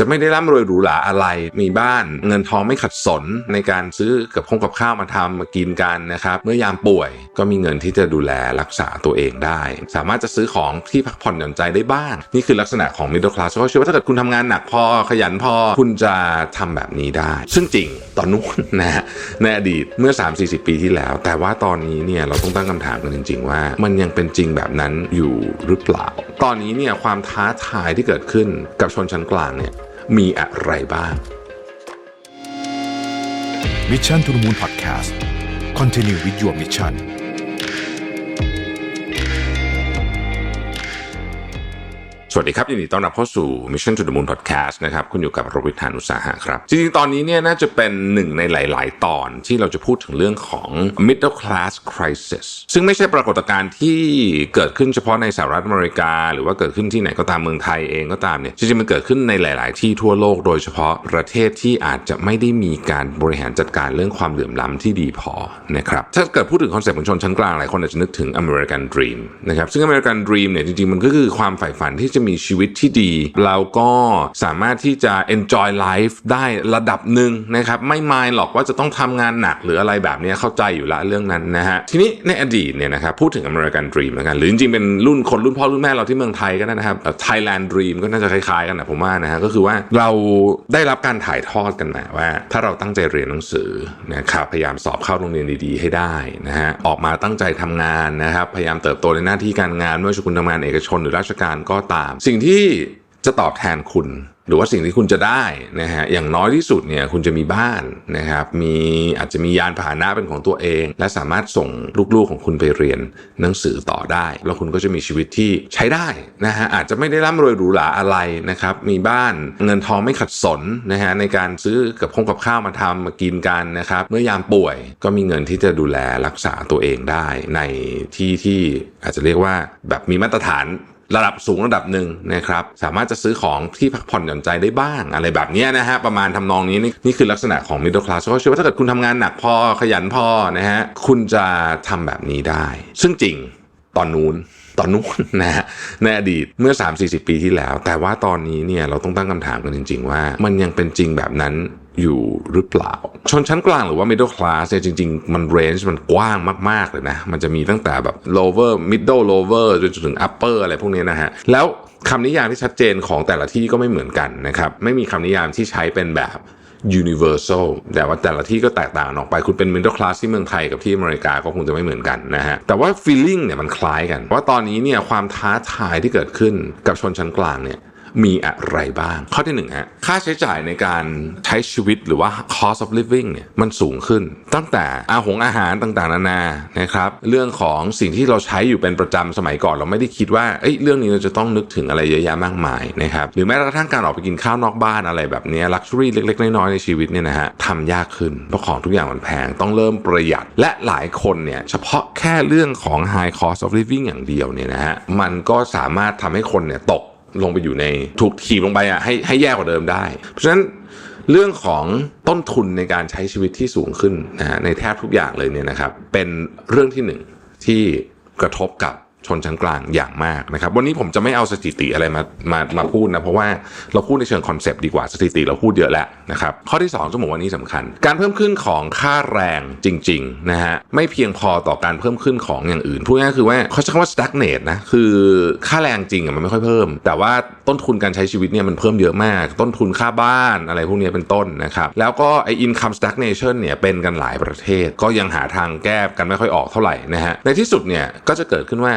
จะไม่ได้ร่ำรวยหรูหราอะไร มีบ้านเงินทองไม่ขัดสนในการซื้อกับคงกับข้าวมาทำมากินกันนะครับ เมื่อยามป่วยก็มีเงินที่จะดูแลรักษาตัวเองได้ สามารถจะซื้อของที่พักผ่อนหย่อนใจได้บ้าง นี่คือลักษณะของ middle class เขาเชื่อว่าถ้าเกิดคุณทำงานหนักพอขยันพอคุณจะทำแบบนี้ได้ ซึ่งจริงตอนนู้นนะฮะในอดีตเมื่อ 3-40 ปีที่แล้ว แต่ว่าตอนนี้เนี่ยเราต้องตั้งคำถามกันจริง ๆ ว่า มันยังเป็นจริงแบบนั้นอยู่หรือเปล่า ตอนนี้เนี่ยความท้าทายที่เกิดขึ้นกับชนชั้นกลางเนี่ย มีอะไรบ้าง Mission to the Moon Podcast Continue with your mission สวัสดีครับยินดีต้อนรับเข้าสู่ Mission to the Moon Podcast นะครับคุณอยู่กับโรวิทานุสาหะครับ จริงๆ ตอนนี้เนี่ยน่าจะเป็นหนึ่งในหลาย ๆ ตอนที่เราจะพูดถึงเรื่องของ middle class crisis ซึ่งไม่ใช่ปรากฏการณ์ที่เกิดขึ้นเฉพาะในสหรัฐอเมริกา หรือว่าเกิดขึ้นที่ไหนก็ตามเมืองไทยเองก็ตามเนี่ยจริงๆ มันเกิดขึ้นในหลาย ๆ ที่ทั่วโลก โดยเฉพาะประเทศที่อาจจะไม่ได้มีการบริหารจัดการเรื่องความเหลื่อมล้ำที่ดีพอนะครับถ้าเกิดพูดถึงคอนเซ็ปต์ของชนชั้นกลางหลายคนอาจจะนึกถึง American Dream นะครับซึ่ง American Dream เนี่ยจริงๆมันก็คือความใฝ่ฝันที่จะมีชีวิตที่ดี เราก็สามารถที่จะ enjoy life ได้ระดับหนึ่งนะครับไม่มายหรอกว่าจะต้องทำงานหนักหรืออะไรแบบนี้เข้าใจอยู่ละเรื่องนั้นนะฮะทีนี้ในอดีตเนี่ยนะครับพูดถึง American Dream แล้วกันหรือจริงๆเป็นรุ่นคนรุ่นพ่อรุ่นแม่เราที่เมืองไทยก็ได้นะครับอ่อ Thailand Dream ก็น่าจะคล้ายๆกันนะผมว่านะฮะก็คือว่าเราได้รับการถ่ายทอดกันมาว่า ถ้าเราตั้งใจเรียนหนังสือนะครับพยายามสอบเข้าโรงเรียนดีๆ ให้ได้นะฮะออกมาตั้งใจทำงานนะครับพยายามเติบโตในหน้าที่การงานไม่ว่าจะคุณทำงานเอกชนหรือราชการก็ตามสิ่งที่จะตอบแทนคุณ หรือว่าสิ่งที่คุณจะได้นะฮะอย่างน้อยที่สุดเนี่ยคุณจะมีบ้านนะครับมีอาจจะมียานพาหนะเป็นของตัวเอง และสามารถส่งลูกๆของคุณไปเรียนหนังสือต่อได้ แล้วคุณก็จะมีชีวิตที่ใช้ได้นะฮะอาจจะไม่ได้ร่ำรวยหรูหราอะไรนะครับมีบ้านเงินทองไม่ขัดสนนะฮะในการซื้อกับคงกับข้าวมาทำมากินกันนะครับเมื่อยามป่วยก็มีเงินที่จะดูแลรักษาตัวเองได้ในที่ที่อาจจะเรียกว่าแบบมีมาตรฐาน ระดับสูงระดับหนึ่งนะครับสามารถจะซื้อของที่พักผ่อนหย่อนใจได้บ้าง อะไรแบบนี้นะฮะประมาณทำนองนี้นี่นี่คือลักษณะของ middle class เขาเชื่อว่าถ้าเกิดคุณทำงานหนักพอขยันพอนะฮะคุณจะทำแบบนี้ได้ ซึ่งจริงตอนนู้นตอนนู้นนะฮะในอดีตเมื่อ 3-40 ปีที่แล้ว แต่ว่าตอนนี้เนี่ยเราต้องตั้งคำถามกันจริง ๆ ว่า มันยังเป็นจริงแบบนั้น อยู่หรือเปล่า ชนชั้นกลางหรือว่า middle class เนี่ยจริง ๆ มัน range มันกว้างมาก ๆ เลยนะ มันจะมีตั้งแต่แบบ lower middle lower จนถึง upper อะไรพวกนี้นะฮะ แล้วคำนิยามที่ชัดเจนของแต่ละที่ก็ไม่เหมือนกันนะครับ ไม่มีคำนิยามที่ใช้เป็นแบบ universal แต่ว่าแต่ละที่ก็แตกต่างออกไป คุณเป็น middle class ที่เมืองไทยกับที่อเมริกาก็คงจะไม่เหมือนกันนะฮะ แต่ว่า feeling เนี่ยมันคล้ายกัน ว่าตอนนี้เนี่ยความท้าทายที่เกิดขึ้นกับชนชั้นกลางเนี่ย มีอะไรบ้าง ข้อที่หนึ่งฮะค่าใช้จ่ายในการใช้ชีวิตหรือว่า cost of living เนี่ยมันสูงขึ้น ตั้งแต่อาหงอาหารต่างๆ นานานะครับเรื่องของสิ่งที่เราใช้อยู่เป็นประจำสมัยก่อน เราไม่ได้คิดว่าเอ้ยเรื่องนี้เราจะต้องนึกถึงอะไรเยอะแยะมากมายนะครับหรือแม้กระทั่งการออกไปกินข้าวนอกบ้านอะไรแบบนี้ลักชัวรี่เล็ก ๆ น้อยๆในชีวิตเนี่ยนะฮะทำยากขึ้นเพราะของทุกอย่างมันแพงต้องเริ่มประหยัด และหลายคนเนี่ยเฉพาะแค่เรื่องของ high cost of living อย่างเดียวเนี่ยนะฮะมันก็สามารถทำให้คนเนี่ยตก ลงไปอยู่ในถูกถีบลงไปอะให้ให้แย่กว่าเดิมได้ เพราะฉะนั้นเรื่องของต้นทุนในการใช้ชีวิตที่สูงขึ้นนะฮะในแทบทุกอย่างเลยเนี่ยนะครับ เป็นเรื่องที่หนึ่งที่กระทบกับ ชนชั้นกลางอย่างมากนะครับ วันนี้ผมจะไม่เอาสถิติอะไรมามามาพูดนะ เพราะว่าเราพูดในเชิงคอนเซปต์ดีกว่าสถิติเราพูดเยอะแล้วนะครับ ข้อที่2จะบอกว่านี้สำคัญ การเพิ่มขึ้นของค่าแรงจริงๆนะฮะไม่เพียงพอต่อการเพิ่มขึ้นของอย่างอื่นพูดง่ายๆคือว่าเขาใช้คำว่า stagnate นะคือค่าแรงจริงมันไม่ค่อยเพิ่ม แต่ว่าต้นทุนการใช้ชีวิตเนี่ยมันเพิ่มเยอะมาก ต้นทุนค่าบ้านอะไรพวกนี้เป็นต้นนะครับแล้วก็ไอ้ income stagnation เนี่ยเป็นกันหลายประเทศ ก็ยังหาทางแก้กันไม่ค่อยออกเท่าไหร่นะฮะในที่สุดเนี่ยก็จะเกิดขึ้นว่า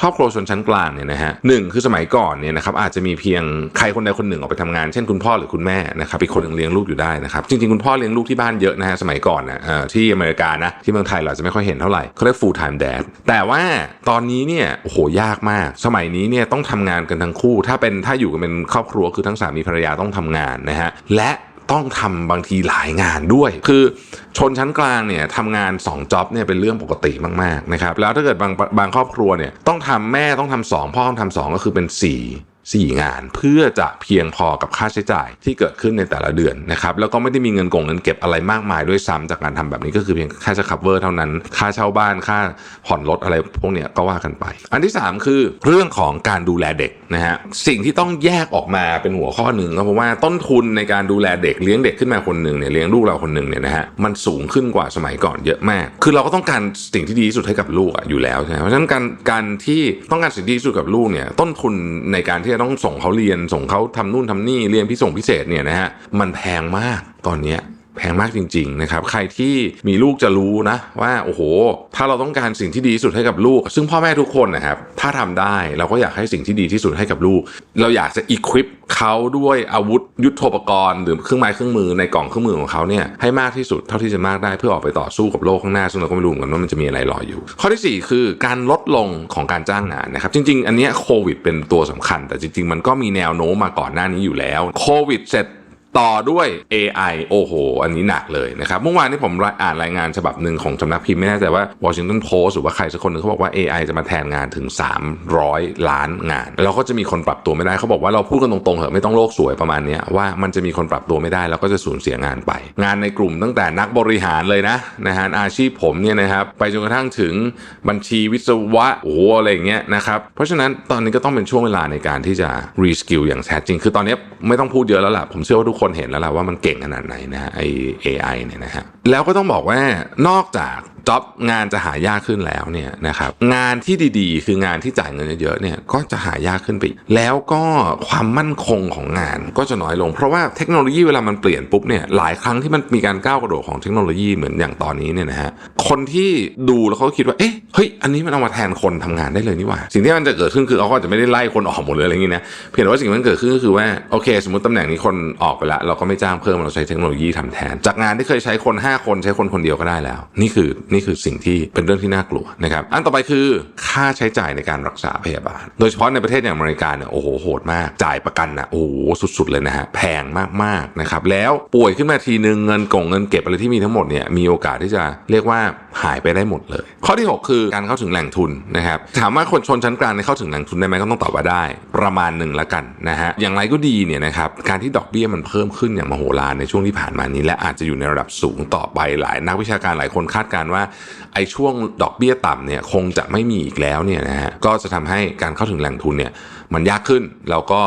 ครอบครัวชนชั้นกลางเนี่ยนะฮะหนึ่งคือสมัยก่อนเนี่ยนะครับอาจจะมีเพียงใครคนใดคนหนึ่งออกไปทำงาน เช่นคุณพ่อหรือคุณแม่นะครับอีกคนหนึ่งเลี้ยงลูกอยู่ได้นะครับจริงๆคุณพ่อเลี้ยงลูกที่บ้านเยอะนะฮะสมัยก่อนนะเอ่อที่อเมริกานะที่เมืองไทยเราจะไม่ค่อยเห็นเท่าไหร่เขาเรียก full time dad แต่ว่าตอนนี้เนี่ยโอ้โหยากมาก สมัยนี้เนี่ยต้องทำงานกันทั้งคู่ ถ้าเป็นถ้าอยู่กันเป็นครอบครัวคือทั้งสามีภรรยาต้องทำงานนะฮะและ ต้องทำบางทีหลายงานด้วย คือชนชั้นกลางเนี่ยทำงาน2จ็อบเนี่ยเป็นเรื่องปกติมากๆนะครับแล้วถ้าเกิดบางบางครอบครัวเนี่ยต้องทำแม่ต้องทำสองพ่อต้องทำสองก็คือเป็น4สี่งานเพื่อจะเพียงพอกับค่าใช้จ่ายที่เกิดขึ้นในแต่ละเดือนนะครับแล้วก็ไม่ได้มีเงินกงเงินเก็บอะไรมากมายด้วยซ้ำจากการทำแบบนี้ก็คือเพียงค่จะ cover เท่านั้น ค่าเช่าบ้านค่าผ่อนรถอะไรพวกเนี้ยก็ว่ากันไป อันที่ 3 คือเรื่องของการดูแลเด็ก นะฮะสิ่งที่ต้องแยกออกมาเป็นหัวข้อหนึ่งก็เพราะว่าต้นทุนในการดูแลเด็กเลี้ยงเด็กขึ้นมาคนหนึ่งเนี่ยเลี้ยงลูกเราคนหนึ่งเนี่ยนะฮะมันสูงขึ้นกว่าสมัยก่อนเยอะมาก คือเราก็ต้องการสิ่งที่ดีที่สุดให้กับลูกอะอยู่แล้วใช่ไหมเพราะฉะนั้นการการที่ต้องการสิ่งที่ดีที่สุดกับลูกเนี่ยต้นทุนในการที่จะต้องส่งเขาเรียนส่งเขาทำนู่นทำนี่เรียนพิส่งพิเศษเนี่ยนะฮะมันแพงมากตอนเนี้ย แพงมากจริงๆนะครับใครที่มีลูกจะรู้นะว่าโอ้โห ถ้าเราต้องการสิ่งที่ดีที่สุดให้กับลูก ซึ่งพ่อแม่ทุกคนนะครับถ้าทำได้เราก็อยากให้สิ่งที่ดีที่สุดให้กับลูก เราอยากจะอีควิปเขาด้วยอาวุธยุทโธปกรณ์หรือเครื่องไม้เครื่องมือในกล่องเครื่องมือของเขาเนี่ยให้มากที่สุดเท่าที่จะมากได้เพื่อออกไปต่อสู้กับโลกข้างหน้าซึ่งเราก็ไม่รู้เหมือนกันว่ามันจะมีอะไรรออยู่ ข้อที่สี่คือการลดลงของการจ้างงานนะครับจริง ๆ อันเนี้ยโควิดเป็นตัวสำคัญ แต่จริง ๆ มันก็มีแนวโน้มมาก่อนหน้านี้อยู่แล้วโควิดเสร็จ ต่อด้วย AI โอ้โห อันนี้หนักเลยนะครับ เมื่อวานนี้ผมอ่านรายงานฉบับหนึ่งของสำนักพิมพ์ไม่แน่ใจว่า Washington Post หรือว่าใครสักคนหนึ่งเขาบอกว่า AI จะมาแทนงานถึง 300 ล้านงาน แล้วก็จะมีคนปรับตัวไม่ได้เขาบอกว่าเราพูดกันตรงๆเถอะไม่ต้องโลกสวยประมาณนี้ว่ามันจะมีคนปรับตัวไม่ได้แล้วก็จะสูญเสียงานไป งานในกลุ่มตั้งแต่นักบริหารเลยนะนะฮะอาชีพผมเนี่ยนะครับไปจนกระทั่งถึงบัญชีวิศวะโอ้โหอะไรอย่างเงี้ยนะครับเพราะฉะนั้นตอนนี้ก็ต้องเป็นช่วงเวลาในการที่จะรีสกิลอย่างแท้จริง คือตอนนี้ไม่ต้องพูดเยอะแล้วล่ะผมเชื่อว่าทุกคนเห็นแล้วล่ะว่ามันเก่งขนาดไหนนะฮะไอเอไอเนี่ยนะฮะแล้วก็ต้องบอกว่านอกจากจ็อบงานจะหายากขึ้นแล้วเนี่ยนะครับงานที่ดีๆ คืองานที่จ่ายเงินเยอะๆเนี่ยก็จะหายากขึ้นไป แล้วก็ความมั่นคงของงานก็จะน้อยลง เพราะว่าเทคโนโลยีเวลามันเปลี่ยนปุ๊บเนี่ยหลายครั้งที่มันมีการก้าวกระโดดของเทคโนโลยีเหมือนอย่างตอนนี้เนี่ยนะฮะคนที่ดูแล้วเขาคิดว่าเอ๊ะเฮ้ยอันนี้มันเอามาแทนคนทำงานได้เลยนี่หว่า สิ่งที่มันจะเกิดขึ้นคือเขาก็จะไม่ได้ไล่คนออกหมดเลยอะไรอย่างนี้นะเพียงแต่ว่าสิ่งที่มันเกิดขึ้นก็คือว่าโอเค สมมติตำแหน่งนี้คนออกไปล้วเราก็ไม่จ้างเพิ่มเราใช้เทคโนโลยีทำแทน จากงานที่เคยใช้คน5 5 คนใช้คนคนเดียวก็ได้แล้ว นี่คือนี่คือสิ่งที่เป็นเรื่องที่น่ากลัวนะครับอันต่อไปคือค่าใช้จ่ายในการรักษาพยาบาล โดยเฉพาะในประเทศอย่างอเมริกาเนี่ยโอ้โหโหดมากจ่ายประกันนะโอ้โหสุด ๆ เลยนะฮะแพงมากๆนะครับแล้วป่วยขึ้นมาทีนึงเงินกงเงินเก็บอะไรที่มีทั้งหมดเนี่ยมีโอกาสที่จะเรียกว่าหายไปได้หมดเลย ข้อที่ 6 คือการเข้าถึงแหล่งทุนนะครับถามว่าคนชนชั้นกลางเนี่ยเข้าถึงแหล่งทุนได้ไหมก็ต้องตอบว่าได้ประมาณหนึ่งละกันนะฮะอย่างไรก็ดีเนี่ยนะครับการที่ดอกเบี้ยมันเพิ่มขึ้นอย่างมโหฬารในช่วงที่ผ่านมานี้และอาจจะอยู่ในระดับสูงต่อไปหลายนักวิชาการหลายคนคาดการว่าไอ้ช่วงดอกเบี้ยต่ำเนี่ยคงจะไม่มีอีกแล้วเนี่ยนะฮะก็จะทำให้การเข้าถึงแหล่งทุนเนี่ยมันยากขึ้นแล้วก็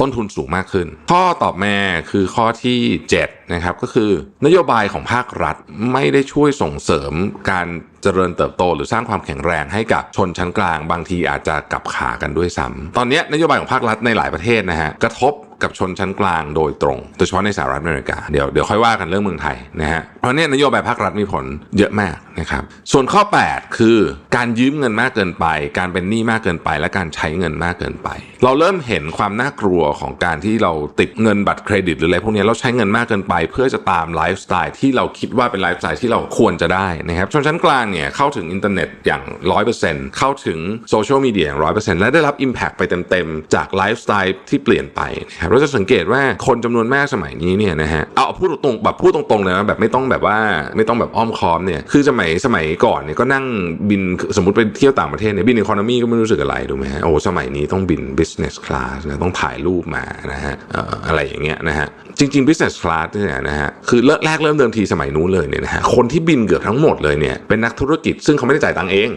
ต้นทุนสูงมากขึ้น ข้อตอบมาคือข้อที่ 7 นะครับ ก็คือนโยบายของภาครัฐไม่ได้ช่วยส่งเสริมการเจริญเติบโต หรือสร้างความแข็งแรงให้กับชนชั้นกลาง บางทีอาจจะกลับขากันด้วยซ้ำตอนนี้นโยบายของภาครัฐในหลายประเทศนะฮะกระทบ กับชนชั้นกลางโดยตรงโดยเฉพาะในสหรัฐอเมริกาเดี๋ยวเดี๋ยวค่อยว่ากันเรื่องเมืองไทยนะฮะเพราะเนี่ยนโยบายภาครัฐมีผลเยอะมากนะครับส่วนข้อ 8 คือการยืมเงินมากเกินไป การเป็นหนี้มากเกินไป และการใช้เงินมากเกินไป เราเริ่มเห็นความน่ากลัวของการที่เราติดเงินบัตรเครดิตหรืออะไรพวกนี้เราใช้เงินมากเกินไป เพื่อจะตามไลฟ์สไตล์ที่เราคิดว่าเป็นไลฟ์สไตล์ที่เราควรจะได้นะครับชนชั้นกลางเนี่ยเข้าถึงอินเทอร์เน็ตอย่าง 100%เข้าถึงโซเชียลมีเดียอย่าง100%และได้รับ Impact ไปเต็มๆจากไลฟ์สไตล์ที่เปลี่ยนไปนะครับเราจะสังเกตว่าคนจำนวนมากสมัยนี้เนี่ยนะฮะเอาพูดตรงๆแบบพูดตรงๆเลยนะแบบไม่ต้องแบบว่าไม่ต้องแบบอ้อมค้อมเนี่ยคือสมัยสมัยก่อนเนี่ยก็นั่งบินสมมติไปเที่ยวต่างประเทศเนี่ยบินอีโคโนมีก็ไม่รู้สึกอะไรถูกไหมฮะโอ้สมัยนี้ต้องบิน business class นะต้องถ่ายรูปมานะฮะเอ่ออะไรอย่างเงี้ยนะฮะจริงๆ business class เนี่ยนะฮะคือเริ่มแรกเริ่มเดิมทีสมัยนู้นเลยเนี่ยนะฮะคนที่บินเกือบทั้งหมดเลยเนี่ยเป็นนักธุรกิจซึ่งเขาไม่ได้จ่ายตังค์เอง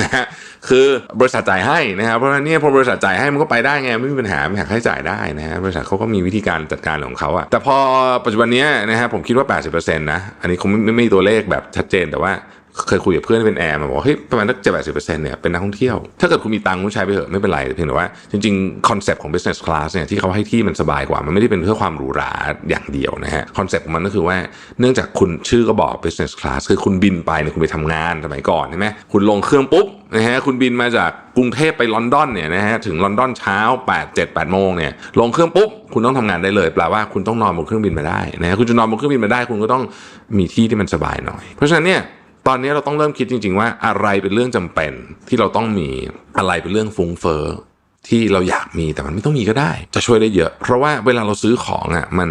นะฮะคือบริษัทจ่ายให้นะครับเพราะฉะนั้นเนี่ยพอบริษัทจ่ายให้มันก็ไปได้ไงไม่มีปัญหาไม่หักค่าใช้จ่ายได้นะฮะบริษัทเขาก็มีวิธีการจัดการของเขาอะแต่พอปัจจุบันเนี้ยนะฮะผมคิดว่า 80%นะอันนี้คงไม่ไม่ไม่มีตัวเลขแบบชัดเจนแต่ว่า เคยคุยกับเพื่อนที่เป็นแอร์มาบอกเฮ้ยประมาณสักเจ็ดแปดสิบเปอร์เซ็นต์เนี่ยเป็นนักท่องเที่ยว ถ้าเกิดคุณมีตังค์คุณใช้ไปเถอะไม่เป็นไรเพียงแต่ว่าจริงๆคอนเซปต์ของ business class เนี่ยที่เขาให้ที่มันสบายกว่ามันไม่ได้เป็นเพื่อความหรูหราอย่างเดียวนะฮะคอนเซปต์ของมันก็คือว่าเนื่องจากคุณชื่อก็บอก business class คือคุณบินไปเนี่ยคุณไปทำงานสมัยก่อนใช่ไหมคุณลงเครื่องปุ๊บนะฮะคุณบินมาจากกรุงเทพไปลอนดอนเนี่ยนะฮะถึงลอนดอนเช้า 8 7 8โมงเนี่ยลงเครื่องปุ๊บคุณต้องทำงานได้เลยแปลว่าคุณต้องนอนบนเครื่องบินมาได้นะฮะคุณจะนอนบนเครื่องบินมาได้ คุณก็ต้องมีที่ที่มันสบายหน่อย เพราะฉะนั้นเนี่ย ตอนนี้เราต้องเริ่มคิดจริง ๆ ว่าอะไรเป็นเรื่องจำเป็นที่เราต้องมีอะไรเป็นเรื่องฟุ้งเฟอ้อที่เราอยากมีแต่มันไม่ต้องมีก็ได้ จะช่วยได้เยอะ เพราะว่าเวลาเราซื้อของอะมัน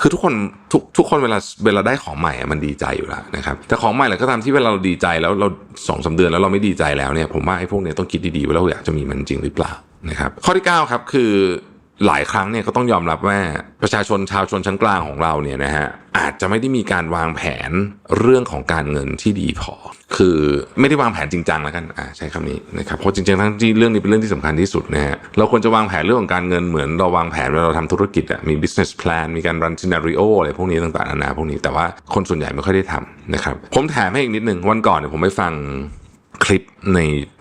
คือทุกคนทุกทุกคนเวลาเวลาได้ของใหม่อะมันดีใจอยู่แล้วนะครับแต่ของใหม่อะไรก็ตามที่เวลาเราดีใจแล้วเราสองสาเดือนแล้วเราไม่ดีใจแล้วเนี่ยผมว่าไอ้พวกเนี้ยต้องคิดดีๆว่าเราอยากจะมีมันจริงหรือเปล่านะครับข้อที่ 9 ครับคือ หลายครั้งเนี่ยก็ต้องยอมรับว่าประชาชนชาวชนชั้นกลางของเราเนี่ยนะฮะอาจจะไม่ได้มีการวางแผนเรื่องของการเงินที่ดีพอ คือไม่ได้วางแผนจริงจังแล้วกันอ่าใช้คำนี้นะครับเพราะจริงๆทั้งที่เรื่องนี้เป็นเรื่องที่สำคัญที่สุดนะฮะเราควรจะวางแผนเรื่องของการเงินเหมือนเราวางแผนเวลาเราทำธุรกิจอะมี business plan มีการ run scenario อะไรพวกนี้ต่างๆนานาพวกนี้แต่ว่าคนส่วนใหญ่ไม่ค่อยได้ทำนะครับผมแถมให้อีกนิดนึงวันก่อนเนี่ยผมไปฟัง คลิปใน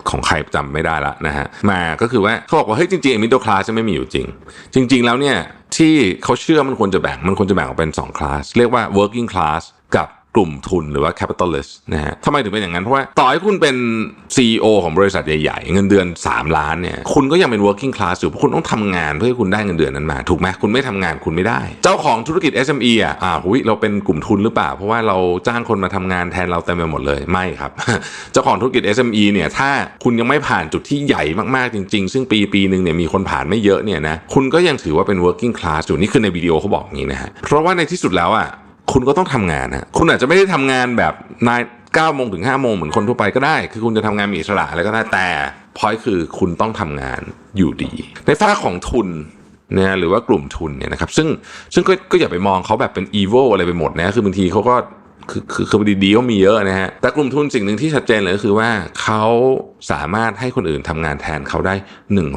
ของใครจำไม่ได้ละนะฮะมาก็คือว่าเขาบอกว่าเฮ้ยจริงๆมิดเดิลคลาสไม่มีอยู่จริง จริง ๆ แล้วเนี่ยที่เขาเชื่อมันควรจะแบ่งมันควรจะแบ่งออกเป็น2คลาสเรียกว่า working class กับ กลุ่มทุนหรือว่า capitalist นะฮะทำไมถึงเป็นอย่างนั้น เพราะว่าต่อให้คุณเป็น CEO ของบริษัทใหญ่ๆ เงินเดือน 3 ล้านเนี่ยคุณก็ยังเป็น working class อยู่เพราะคุณต้องทำงานเพื่อให้คุณได้เงินเดือนนั้นมา ถูกไหมคุณไม่ทำงานคุณไม่ได้ เจ้าของธุรกิจ SME อะอ่าหุยเราเป็นกลุ่มทุนหรือเปล่า เพราะว่าเราจ้างคนมาทำงานแทนเราเต็มไปหมดเลยไม่ครับ เจ้าของธุรกิจ SME เนี่ยถ้าคุณยังไม่ผ่านจุดที่ใหญ่มากๆจริง ๆ ซึ่งปีปีหนึ่งเนี่ยมีคนผ่านไม่เยอะเนี่ยนะคุณก็ยังถือว่าเป็น working class อยู่นี่คือในวิดีโอเขาบอกอย่างนี้นะฮะเพราะว่าในที่สุดแล้วอะ คุณก็ต้องทำงานนะคุณอาจจะไม่ได้ทำงานแบบนายเก้าโมงถึงห้าโมงเหมือนคนทั่วไปก็ได้ คือคุณจะทำงานมีอิสระอะไรก็ได้แต่พอยคือคุณต้องทำงานอยู่ดี ในฝ้าของทุนนะหรือว่ากลุ่มทุนเนี่ยนะครับซึ่งซึ่งก็ก็อย่าไปมองเขาแบบเป็น evil อะไรไปหมดนะคือบางทีเขาก็คือคือคือดีๆก็มีเยอะนะฮะแต่กลุ่มทุนสิ่งหนึ่งที่ชัดเจนเลยก็คือว่าเขาสามารถให้คนอื่นทำงานแทนเขาได้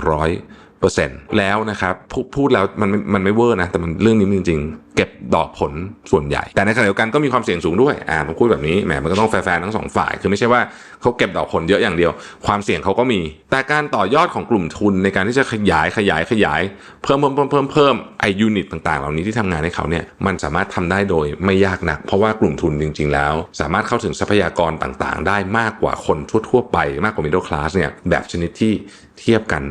100 เปอร์เซ็นต์แล้วนะครับพพูดแล้วมันไม่มันไม่เวอร์นะ แต่มันเรื่องนี้จริง ๆ เก็บดอกผลส่วนใหญ่ แต่ในขณะเดียวกันก็มีความเสี่ยงสูงด้วยอ่าผมพูดแบบนี้แหมมันก็ต้องแฟร์ทั้งสองฝ่าย คือไม่ใช่ว่าเขาเก็บดอกผลเยอะอย่างเดียว ความเสี่ยงเขาก็มี แต่การต่อยอดของกลุ่มทุนในการที่จะขยายขยายขยาย เพิ่มเพิ่มเพิ่มเพิ่มเพิ่มไอยูนิตต่างๆ เหล่านี้ที่ทำงานให้เขาเนี่ยมันสามารถทำได้โดยไม่ยากนัก เพราะว่ากลุ่มทุนจริง ๆ แล้ว สามารถเข้าถึงทรัพยากรต่างๆ ได้มากกว่าคนทั่วๆไป มากกว่ามิดเดิลคลาสเนี่ยแบบชนิดที่เทียบกัน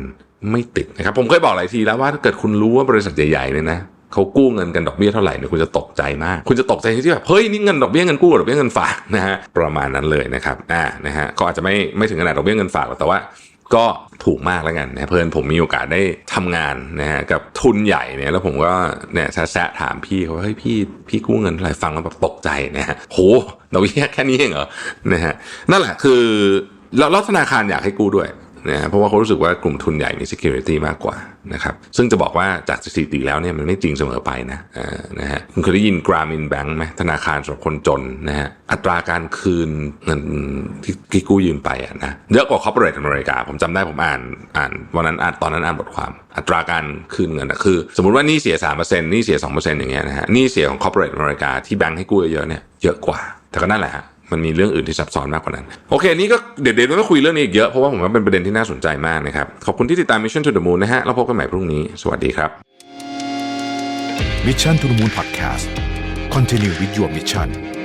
ไม่ติดนะครับ ผมเคยบอกหลายทีแล้วว่าถ้าเกิดคุณรู้ว่าบริษัทใหญ่ๆเนี่ยนะเขากู้เงินกันดอกเบี้ยเท่าไหร่เนี่ยคุณจะตกใจมาก คุณจะตกใจที่แบบเฮ้ยนี่เงินดอกเบี้ยเงินกู้กับดอกเบี้ยเงินฝากนะฮะประมาณนั้นเลยนะครับอ่านะฮะก็อาจจะไม่ไม่ถึงขนาดดอกเบี้ยเงินฝากหรอกแต่ว่าก็ถูกมากแล้วกันนะเพื่อนผมมีโอกาสได้ทำงานนะฮะกับทุนใหญ่เนี่ยแล้วผมก็เนี่ยแซะถามพี่เขาว่าเฮ้ยพี่พี่กู้เงินเท่าไหร่ฟังแล้วแบบตกใจนะฮะโหดอกเบี้ยแค่นี้เองเหรอนะฮะนั่นแหละคือแล้วธนาคารอยากให้กู้ด้วย นะเพราะว่าเขารู้สึกว่ากลุ่มทุนใหญ่มี security มากกว่านะครับซึ่งจะบอกว่าจากสถิติแล้วเนี่ยมันไม่จริงเสมอไปนะนะฮะคุณเคยได้ยิน Grameen Bank ไหมธนาคารสำหรับคนจนนะฮะอัตราการคืนเงินที่กู้ยืมไปอะนะเยอะกว่า corporate อเมริกา ผมจำได้ผมอ่านอ่านวันนั้นอ่านตอนนั้นอ่านบทความ อัตราการคืนเงินอะคือ สมมติว่านี่เสีย3%นี่เสีย2%อย่างเงี้ยนะฮะนี่เสียของ corporate อเมริกาที่แบงค์ให้กู้เยอะเนี่ยเยอะกว่าแต่ก็นั่นแหละฮะ มันมีเรื่องอื่นที่ซับซ้อนมากกว่านั้น โอเค นี่ก็เดี๋ยวเดี๋ยวเราคุยเรื่องนี้อีกเยอะ เพราะว่าผมว่าเป็นประเด็นที่น่าสนใจมากนะครับ ขอบคุณที่ติดตาม Mission to the Moon นะฮะเราพบกันใหม่พรุ่งนี้ สวัสดีครับ Mission to the Moon Podcast Continue with your mission